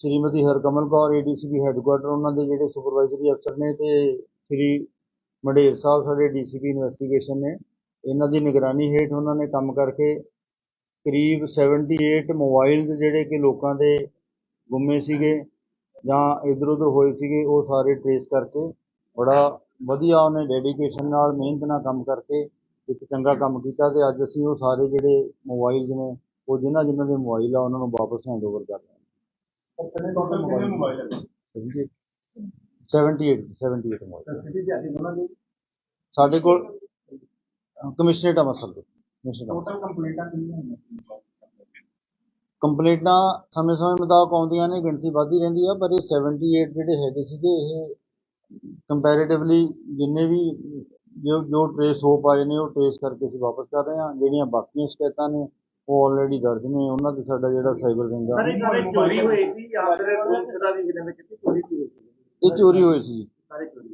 Shrimati Harkamal Kaur ADCP headquarter ਉਹਨਾਂ ਦੇ ਜਿਹੜੇ ਸੁਪਰਵਾਈਜ਼ਰੀ ਅਫਸਰ ਨੇ ਤੇ ਸ਼੍ਰੀ ਮੰਡੇਰ ਸਾਹਿਬ, ਸਾਡੇ ਡੀਸੀਪੀ ਇਨਵੈਸਟੀਗੇਸ਼ਨ ਨੇ। ਇਹਨਾਂ ਦੀ ਨਿਗਰਾਨੀ ਹੇਠ ਉਹਨਾਂ ਨੇ ਕੰਮ ਕਰਕੇ ਕਰੀਬ 78 ਮੋਬਾਈਲਸ ਜਿਹੜੇ ਕਿ ਲੋਕਾਂ ਦੇ ਗੁੰਮੇ ਸੀਗੇ ਜਾਂ ਇਧਰ ਉਧਰ ਹੋਏ ਸੀਗੇ, ਉਹ ਸਾਰੇ ਟ੍ਰੇਸ ਕਰਕੇ ਬੜਾ ਵਧੀਆ ਉਹਨੇ ਡੈਡੀਕੇਸ਼ਨ ਨਾਲ ਮਿਹਨਤ ਨਾਲ ਕੰਮ ਕਰਕੇ ਇੱਕ ਚੰਗਾ ਕੰਮ ਕੀਤਾ ਤੇ ਅੱਜ ਅਸੀਂ ਉਹ ਸਾਰੇ ਜਿਹੜੇ ਮੋਬਾਈਲਸ ਨੇ, ਉਹ ਜਿਨ੍ਹਾਂ ਜਿਨ੍ਹਾਂ ਦੇ ਮੋਬਾਈਲ ਆ, ਉਹਨਾਂ ਨੂੰ ਵਾਪਸ ਹੈਂਡਓਵਰ ਕਰ ਰਹੇ ਹਾਂ। ਕਿੰਨੇ ਟੋਟਲ ਕਿੰਨੇ ਮੋਬਾਈਲ ਹੈ ਸਮਝੇ 78 78 ਮੋਬਾਈਲ ਸਿਟੀ ਦੇ ਆਧੀਨ ਉਹਨਾਂ ਦੇ? ਸਾਡੇ ਕੋਲ ਕਮਿਸ਼ਨਰੇਟ ਕਮਿਸ਼ਨਰੇਟ ਅੰਮ੍ਰਿਤਸਰ। ਟੋਟਲ ਕੰਪਲੀਟਾਂ ਕਿੰਨੀਆਂ ਹੋਈਆਂ ਕੰਪਲੇਂਟਾਂ ਸਮੇਂ-ਸਮੇਂ ਮੁਤਾਬਕ ਆਉਂਦੀਆਂ ਨੇ ਗਿਣਤੀ ਵੱਧਦੀ ਰਹਿੰਦੀ ਆ ਪਰ ਇਹ 78 ਜਿਹੜੇ ਹੈਗੇ ਸੀਗੇ ਇਹ ਕੰਪੈਰੀਟਿਵਲੀ ਜਿੰਨੇ ਵੀ ਜੋ ਜੋ ਟ੍ਰੇਸ ਹੋ ਪਾਏ ਨੇ ਉਹ ਟ੍ਰੇਸ ਕਰਕੇ ਅਸੀਂ ਵਾਪਸ ਕਰ ਰਹੇ ਹਾਂ। ਜਿਹੜੀਆਂ ਬਾਕੀਆਂ ਸ਼ਿਕਾਇਤਾਂ ਨੇ ਉਹ ਆਲਰੇਡੀ ਦਰਜ ਨੇ ਉਹਨਾਂ ਤੇ ਸਾਡਾ ਜਿਹੜਾ ਸਾਈਬਰ ਵਿੰਗ ਆ ਸਾਰੇ ਸਾਰੇ ਚੋਰੀ ਹੋਈ ਸੀ ਜਾਂ ਫਿਰ ਦੂਸਰਾ ਵੀ ਜਿਹਦੇ ਵਿੱਚ ਚੋਰੀ ਹੋਈ ਸੀ? ਇਹ ਚੋਰੀ ਹੋਈ ਸੀ।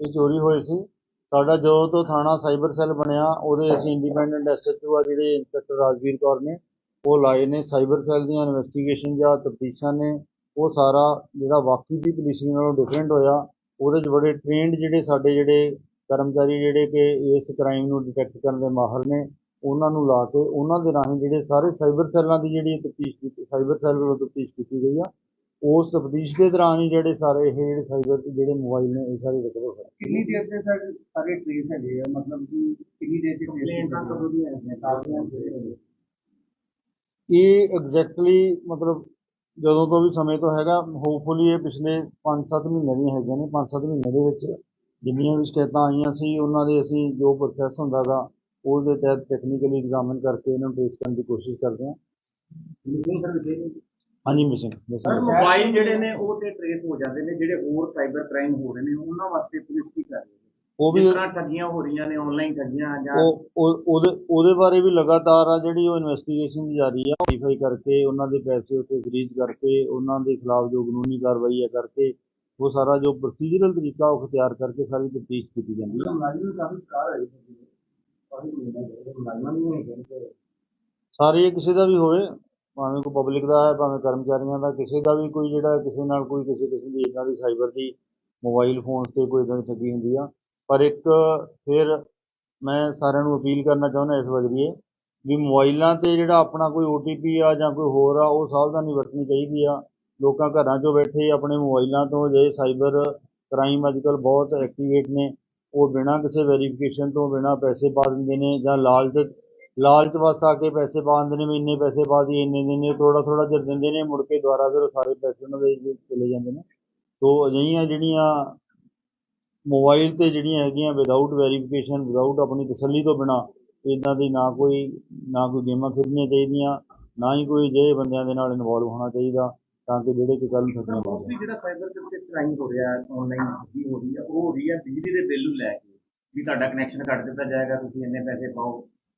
ਇਹ ਚੋਰੀ ਹੋਈ ਸੀ। ਸਾਡਾ ਜਦੋਂ ਤੋਂ ਥਾਣਾ ਸਾਈਬਰ ਸੈੱਲ ਬਣਿਆ ਉਹਦੇ ਅਸੀਂ ਇੰਡੀਪੈਂਡੈਂਟ ਐਸਐਚਓ ਆ ਜਿਹੜੇ ਇੰਸਪੈਕਟਰ ਰਾਜਵੀਰ ਕੌਰ ਨੇ ਉਹ ਲਾਏ ਨੇ ਸਾਈਬਰ ਸੈੱਲ ਦੀਆਂ ਇਨਵੈਸਟੀਗੇਸ਼ਨ ਜਾਂ ਤਫਤੀਸ਼ਾਂ ਨੇ। ਉਹ ਸਾਰਾ ਜਿਹੜਾ ਬਾਕੀ ਦੀ ਪੁਲਿਸਿੰਗ ਨਾਲੋਂ ਡਿਫਰੈਂਟ ਹੋਇਆ। ਉਹਦੇ 'ਚ ਬੜੇ ਟ੍ਰੇਨਡ ਜਿਹੜੇ ਸਾਡੇ ਜਿਹੜੇ ਕਰਮਚਾਰੀ ਜਿਹੜੇ ਕਿ ਇਸ ਕ੍ਰਾਈਮ ਨੂੰ ਡਿਟੈਕਟ ਕਰਨ ਦੇ ਮਾਹਰ ਨੇ। ਉਹਨਾਂ ਨੂੰ ਲਾ ਕੇ ਉਹਨਾਂ ਦੇ ਰਾਹੀਂ ਜਿਹੜੇ ਸਾਰੇ ਸਾਈਬਰ ਸੈੱਲਾਂ ਦੀ ਜਿਹੜੀ ਤਫਤੀਸ਼ ਕੀਤੀ ਸਾਈਬਰ ਸੈੱਲ ਵੱਲੋਂ ਤਫਤੀਸ਼ ਕੀਤੀ ਗਈ ਆ ਉਸ ਤਫਤੀਸ਼ ਦੇ ਦੌਰਾਨ ਹੀ ਜਿਹੜੇ ਸਾਰੇ ਇਹ ਜਿਹੜੇ ਸਾਈਬਰ ਜਿਹੜੇ ਮੋਬਾਈਲ ਨੇ ਇਹ ਸਾਰੇ ਰਿਕਵਰ ਹੋਏ। ਕਿੰਨੀ ਦੇਰ ਦੇ ਸਰ ਸਾਰੇ ਟ੍ਰੇਸ ਹੈਗੇ ਆ? ਮਤਲਬ ਕਿ ਕਿੰਨੀ ਦੇਰ ਦੇ ਕੰਪਲੇਂਟਾਂ ਕਦੋਂ ਦੀਆਂ ਹੈਗੀਆਂ ਸਾਰੀਆਂ ਇਹ ਐਗਜ਼ੈਕਟਲੀ ਮਤਲਬ ਜਦੋਂ ਤੋਂ ਵੀ ਸਮੇਂ ਤੋਂ ਹੈਗਾ ਹੋਪਫੁਲੀ ਇਹ ਪਿਛਲੇ 5-7 ਮਹੀਨੇ ਦੀਆਂ ਹੈਗੀਆਂ ਨੇ। 5-7 ਮਹੀਨੇ ਦੇ ਵਿੱਚ ਜਿੰਨੀਆਂ ਵੀ ਸ਼ਿਕਾਇਤਾਂ ਆਈਆਂ ਸੀ ਉਹਨਾਂ ਦੇ ਅਸੀਂ ਜੋ ਪ੍ਰੋਸੈਸ ਹੁੰਦਾਗਾ ਉਹਦੇ ਤਹਿਤ ਟੈਕਨੀਕਲੀ ਐਗਜ਼ਾਮਿਨ ਕਰਕੇ ਇਹਨਾਂ ਨੂੰ ਟ੍ਰੇਸ ਕਰਨ ਦੀ ਕੋਸ਼ਿਸ਼ ਕਰਦੇ ਹਾਂ। ਮਿਸਿੰਗ ਹਾਂਜੀ ਮਿਸਿੰਗ ਸਰ ਮੋਬਾਈਲ ਜਿਹੜੇ ਨੇ ਉਹ ਤੇ ਟ੍ਰੇਸ ਹੋ ਜਾਂਦੇ ਨੇ ਜਿਹੜੇ ਹੋਰ ਸਾਈਬਰ ਕ੍ਰਾਈਮ ਹੋ ਰਹੇ ਨੇ ਉਹਨਾਂ ਵਾਸਤੇ ਪੁਲਿਸ ਕੀ ਕਰ ਰਹੀ ਹੈ? ਉਹ ਵੀ ਤਰ੍ਹਾਂ ਠੱਗੀਆਂ ਹੋ ਰਹੀਆਂ ਨੇ ਆਨਲਾਈਨ ਠੱਗੀਆਂ ਜਾਂ ਉਹ ਉਹ- ਉਹਦੇ ਉਹਦੇ ਬਾਰੇ ਵੀ ਲਗਾਤਾਰ ਆ ਜਿਹੜੀ ਉਹ ਇਨਵੈਸਟੀਗੇਸ਼ਨ ਜਾਰੀ ਆ ਵੈਰੀਫਾਈ ਕਰਕੇ ਉਹਨਾਂ ਦੇ ਪੈਸੇ ਉੱਤੇ ਫਰੀਜ਼ ਕਰਕੇ ਉਹਨਾਂ ਦੇ ਖਿਲਾਫ ਜੋ ਕਾਨੂੰਨੀ ਕਾਰਵਾਈ ਹੈ ਕਰਕੇ ਉਹ ਸਾਰਾ ਜੋ ਪ੍ਰੋਸੀਜਰਲ ਤਰੀਕਾ ਉਹ ਅਖਤਿਆਰ ਕਰਕੇ ਸਾਰੀ ਤਫਤੀਸ਼ ਕੀਤੀ ਜਾਂਦੀ ਹੈ। ਸਾਰੇ ਕਿਸੇ ਦਾ ਵੀ ਹੋਵੇ, ਭਾਵੇਂ ਕੋਈ ਪਬਲਿਕ ਦਾ ਹੈ, ਭਾਵੇਂ ਕਰਮਚਾਰੀਆਂ ਦਾ, ਕਿਸੇ ਦਾ ਵੀ ਕੋਈ ਜਿਹੜਾ ਕਿਸੇ ਨਾਲ ਕੋਈ ਕਿਸੇ ਕਿਸਮ ਦੀ ਇਦਾਂ ਦੀ ਸਾਈਬਰ ਦੀ ਮੋਬਾਈਲ ਫੋਨਸ ਤੇ ਕੋਈ ਇਦਾਂ ਦੀ ਠੱਗੀ ਹੁੰਦੀ ਆ। ਪਰ ਇੱਕ ਫਿਰ ਮੈਂ ਸਾਰਿਆਂ ਨੂੰ ਅਪੀਲ ਕਰਨਾ ਚਾਹੁੰਦਾ ਇਸ ਵਜਰੀਏ ਵੀ ਮੋਬਾਈਲਾਂ ਤੇ ਜਿਹੜਾ ਆਪਣਾ ਕੋਈ OTP ਆ ਜਾਂ ਕੋਈ ਹੋਰ ਆ, ਉਹ ਸਾਵਧਾਨੀ ਵਰਤਣੀ ਚਾਹੀਦੀ ਆ। ਲੋਕਾਂ ਘਰਾਂ 'ਚੋਂ ਬੈਠੇ ਆਪਣੇ ਮੋਬਾਈਲਾਂ ਤੋਂ ਜੇ ਸਾਈਬਰ ਕ੍ਰਾਈਮ ਅੱਜਕੱਲ ਬਹੁਤ ਐਕਟੀਵੇਟ ਨੇ। ਉਹ ਬਿਨਾਂ ਕਿਸੇ ਵੈਰੀਫਿਕੇਸ਼ਨ ਤੋਂ, ਬਿਨਾਂ ਪੈਸੇ ਪਾ ਦਿੰਦੇ ਨੇ ਜਾਂ ਲਾਲਚ ਲਾਲਚ ਵਸ ਆ ਕੇ ਪੈਸੇ ਪਾ ਦਿੰਦੇ ਨੇ ਵੀ ਇੰਨੇ ਪੈਸੇ ਪਾ ਦੀ ਇੰਨੇ ਦਿਨੇ ਥੋੜਾ ਥੋੜਾ ਚਿਰ ਦਿੰਦੇ ਨੇ, ਮੁੜ ਕੇ ਦੁਬਾਰਾ ਫਿਰ ਉਹ ਸਾਰੇ ਪੈਸੇ ਉਹਨਾਂ ਦੇ ਚਲੇ ਜਾਂਦੇ ਨੇ। ਸੋ ਅਜਿਹੀਆਂ ਜਿਹੜੀਆਂ ਮੋਬਾਈਲ ਤੇ ਜਿਹੜੀਆਂ ਹੈਗੀਆਂ ਵਿਦਆਊਟ ਵੈਰੀਫਿਕੇਸ਼ਨ ਵਿਦਆਊਟ ਆਪਣੀ ਤਸੱਲੀ ਤੋਂ ਬਿਨਾ ਇਦਾਂ ਦੀ ਨਾ ਕੋਈ ਨਾ ਕੋਈ ਗੇਮਾਂ ਖੇਡਣੀਆਂ ਚਾਹੀਦੀਆਂ, ਨਾ ਹੀ ਕੋਈ ਜਿਹੇ ਬੰਦਿਆਂ ਦੇ ਨਾਲ ਇਨਵੋਲਵ ਹੋਣਾ ਚਾਹੀਦਾ। ਤਾਂ ਕਿ ਜਿਹੜੇ ਕਿ ਕੱਲ ਨੂੰ ਫਸਣਾ ਪਵੇ। ਜਿਹੜਾ ਸਾਈਬਰ ਦੇ ਉੱਤੇ ਕ੍ਰਾਈਮ ਹੋ ਰਿਹਾ ਆਨਲਾਈਨ ਠੱਗੀ ਹੋ ਰਹੀ ਹੈ ਉਹ ਹੋ ਰਹੀ ਹੈ ਬਿਜਲੀ ਦੇ ਬਿੱਲ ਨੂੰ ਲੈ ਕੇ। ਵੀ ਤੁਹਾਡਾ ਕਨੈਕਸ਼ਨ ਕੱਟ ਦਿੱਤਾ ਜਾਏਗਾ ਤੁਸੀਂ ਇੰਨੇ ਪੈਸੇ ਪਾਓ।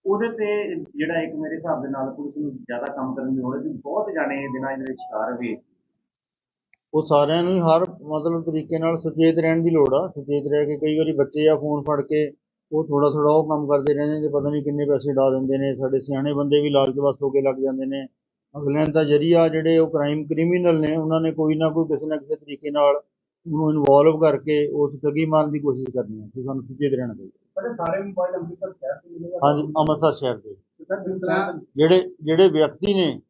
ਉਹਦੇ ਤੇ ਜਿਹੜਾ ਇੱਕ ਮੇਰੇ ਹਿਸਾਬ ਦੇ ਨਾਲ ਪੁਲਿਸ ਨੂੰ ਜ਼ਿਆਦਾ ਕੰਮ ਕਰਨ ਦੀ ਲੋੜ ਹੈ ਕਿ ਬਹੁਤ ਜਾਣੇ ਇਹ ਦਿਨਾਂ ਦੇ ਵਿੱਚ ਸ਼ਿਕਾਰ ਹੋਏ। ਉਹ ਸਾਰਿਆਂ ਨੂੰ ਹਰ ਮਤਲਬ ਤਰੀਕੇ ਨਾਲ ਸੁਚੇਤ ਰਹਿਣ ਦੀ ਲੋੜ ਆ। ਸੁਚੇਤ ਰਹਿ ਕੇ ਕਈ ਵਾਰੀ ਬੱਚੇ ਆ ਫੋਨ ਫੜ ਕੇ ਉਹ ਥੋੜਾ ਥੋੜਾ ਉਹ ਕੰਮ ਕਰਦੇ ਰਹਿੰਦੇ ਨੇ ਪਤਾ ਨਹੀਂ ਕਿੰਨੇ ਪੈਸੇ ਡਾ ਦਿੰਦੇ ਨੇ। ਸਾਡੇ ਸਿਆਣੇ ਬੰਦੇ ਵੀ ਲਾਲਚ ਵਸ ਹੋ ਕੇ ਲੱਗ ਜਾਂਦੇ ਨੇ। ਅਗਲਿਆਂ ਦਾ ਜਰੀਆ ਜਿਹੜੇ ਉਹ ਕ੍ਰਾਈਮ ਕ੍ਰਿਮੀਨਲ ਨੇ ਉਹਨਾਂ ਨੇ ਕੋਈ ਨਾ ਕੋਈ ਕਿਸੇ ਨਾ ਕਿਸੇ ਤਰੀਕੇ ਨਾਲ ਉਹਨੂੰ ਇਨਵੋਲਵ ਕਰਕੇ ਉਸ ਠੱਗੀ ਮਾਰਨ ਦੀ ਕੋਸ਼ਿਸ਼ ਕਰਨੀ ਹੈ ਤੇ ਸਾਨੂੰ ਸੁਚੇਤ ਰਹਿਣਾ ਚਾਹੀਦਾ। ਸਾਰੇ ਮੋਬਾਈਲ ਅੰਮ੍ਰਿਤਸਰ ਸ਼ਹਿਰ ਤੋਂ ਮਿਲੇਗਾ ਹਾਂਜੀ ਅੰਮ੍ਰਿਤਸਰ ਸ਼ਹਿਰ ਦੇ। ਜਿਹੜੇ ਜਿਹੜੇ ਵਿਅਕਤੀ ਨੇ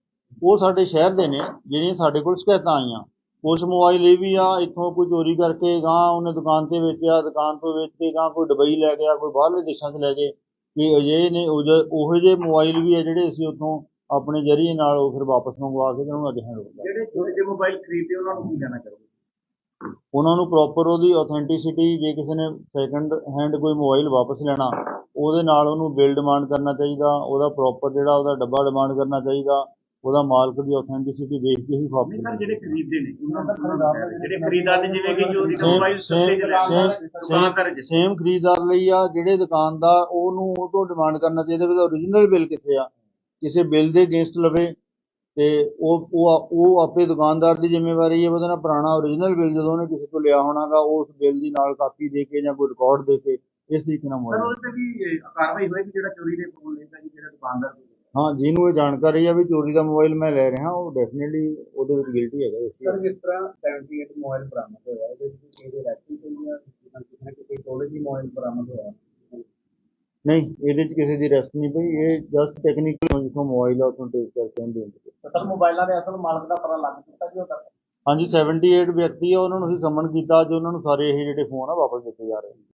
ਉਹ ਸਾਡੇ ਸ਼ਹਿਰ ਦੇ ਨੇ ਜਿਹੜੀਆਂ ਸਾਡੇ ਕੋਲ ਸ਼ਿਕਾਇਤਾਂ ਆਈਆਂ। ਕੁਛ ਮੋਬਾਈਲ ਇਹ ਵੀ ਆ ਇੱਥੋਂ ਕੋਈ ਚੋਰੀ ਕਰਕੇ ਗਾਂ ਉਹਨੇ ਦੁਕਾਨ ਤੇ ਵੇਚਿਆ ਦੁਕਾਨ ਤੋਂ ਵੇਚ ਕੇ ਗਾਂ ਕੋਈ ਦੁਬਈ ਲੈ ਗਿਆ ਕੋਈ ਬਾਹਰਲੇ ਦੇਸ਼ਾਂ 'ਚ ਲੈ ਗਏ। ਕਿ ਅਜਿਹੇ ਨੇ ਉਹੋ ਜਿਹੇ ਮੋਬਾਈਲ ਵੀ ਆ ਜਿਹੜੇ ਅਸੀਂ ਉੱਥੋਂ ਆਪਣੇ ਜਰੀਏ ਨਾਲ ਉਹ ਫਿਰ ਵਾਪਸ ਮੰਗਵਾ ਕੇ ਉਹਨਾਂ ਅੱਜ ਹੈਂਡ ਓਵਰ ਜਿਹੜੇ ਛੋਟੇ ਜਿਹੇ ਮੋਬਾਈਲ ਖਰੀਦਦੇ ਉਹਨਾਂ ਨੂੰ ਕੀ ਕਹਿਣਾ ਚਾਹੋਗੇ? ਉਹਨਾਂ ਨੂੰ ਪ੍ਰੋਪਰ ਉਹਦੀ ਆਥੈਂਟਿਸਿਟੀ ਜੇ ਕਿਸੇ ਨੇ ਸੈਕੰਡ ਹੈਂਡ ਕੋਈ ਮੋਬਾਈਲ ਵਾਪਸ ਲੈਣਾ ਉਹਦੇ ਨਾਲ ਉਹਨੂੰ ਬਿੱਲ ਡਿਮਾਂਡ ਕਰਨਾ ਚਾਹੀਦਾ ਉਹਦਾ ਪ੍ਰੋਪਰ ਜਿਹੜਾ ਉਹਦਾ ਡੱਬਾ ਡਿਮਾਂਡ ਕਰਨਾ ਚਾਹੀਦਾ ਉਹਦਾ ਮਾਲਕ ਦੀ ਆਥੈਂਟਿਸਿਟੀ ਦੇਖ ਕੇ ਹੀ ਨਹੀਂ ਵਾਪਸ ਸਰ ਜਿਹੜੇ ਖਰੀਦਦੇ ਨੇ ਦਾ ਦਾ ਜਿਹੜੇ ਖਰੀਦਦਾਰ ਨੇ ਜਿਵੇਂ ਕਿ ਚੋਰੀ ਦਾ Same- ਮੋਬਾਈਲ ਸਸਤੇ ਦੁਕਾਨਦਾਰ ਸੇਮ ਖਰੀਦਦਾਰ ਲਈ ਆ ਜਿਹੜੇ ਦੁਕਾਨਦਾਰ ਉਹਨੂੰ ਉਹ ਤੋਂ ਡਿਮਾਂਡ ਕਰਨਾ ਚਾਹੀਦਾ ਵੀ ਉਹਦਾ ਓਰੀਜਨਲ ਬਿੱਲ ਕਿੱਥੇ ਆ। ਕਿਸੇ ਬਿੱਲ ਦੇ ਅਗੇਂਸਟ ਲਵੇ ਤੇ ਉਹ ਉਹ ਉਹ ਆਪੇ ਦੁਕਾਨਦਾਰ ਦੀ ਜ਼ਿੰਮੇਵਾਰੀ ਹੈ ਉਹਦਾ ਪੁਰਾਣਾ ਓਰੀਜਨਲ ਬਿੱਲ ਜਦੋਂ ਉਹਨੇ ਕਿਸੇ ਤੋਂ ਲਿਆ ਹੋਣਾਗਾ ਉਸ ਬਿੱਲ ਦੀ ਨਾਲ ਕਾਪੀ ਦੇ ਕੇ ਜਾਂ ਕੋਈ ਰਿਕਾਰਡ ਦੇ ਕੇ ਇਸ ਤਰੀਕੇ ਨਾਲ ਉਹਦੇ ਤੇ ਵੀ ਕਾਰਵਾਈ ਹੋਏਗੀ ਜਿਹੜਾ ਚੋਰੀ ਦੇ ਫੋਨ ਲੈਂਦਾ ਜੀ ਜਿਹੜਾ ਦੁਕਾਨਦਾਰ। ਹਾਂ ਜਿਹਨੂੰ ਇਹ ਜਾਣਕਾਰੀ ਆ ਵੀ ਚੋਰੀ ਦਾ ਮੋਬਾਈਲ ਮੈਂ ਲੈ ਰਿਹਾ ਉਹ ਡੈਫੀਨਿਟਲੀ ਉਹਦੇ ਵਿੱਚ ਗਿਲਟੀ ਹੈਗਾ ਇਸ ਚੀਜ਼ ਸਰ। ਜਿਸ ਤਰ੍ਹਾਂ 78 ਮੋਬਾਈਲ ਬਰਾਮਦ ਹੋਇਆ ਇਹਦੇ ਵਿੱਚ ਕਿਸੇ ਰੈਸਟੀ ਹੋਈ ਆ ਕਿਸੇ ਨਾ ਕਿਸੇ ਕੋਲੇ ਦੀ ਮੋਬਾਈਲ ਬਰਾਮਦ ਹੋਇਆ ਨਹੀਂ ਇਹਦੇ ਵਿੱਚ ਕਿਸੇ ਦੀ ਰੈਸਟ ਨਹੀਂ ਪਈ ਇਹ ਜਸਟ ਟੈਕਨੀਕਲ ਜਿੱਥੋਂ ਮੋਬਾਈਲ ਆ ਉੱਥੋਂ ਟੇਕ ਕਰਕੇ ਉਹਨੂੰ ਦੇਣ ਸਰ ਮੋਬਾਈਲਾਂ ਦੇ ਅਸਲ ਮਾਲਕ ਦਾ ਪਤਾ ਲੱਗ ਚੁੱਕਾ ਜੀ ਉਹ ਤੱਕ ਹਾਂਜੀ 78 ਵਿਅਕਤੀ ਆ ਉਹਨਾਂ ਨੂੰ ਅਸੀਂ ਸਮਨ ਕੀਤਾ ਅੱਜ ਉਹਨਾਂ ਨੂੰ ਸਾਰੇ ਇਹ ਜਿਹੜੇ ਫੋਨ ਆ ਵਾਪਸ ਦਿੱਤੇ ਜਾ ਰਹੇ ਨੇ।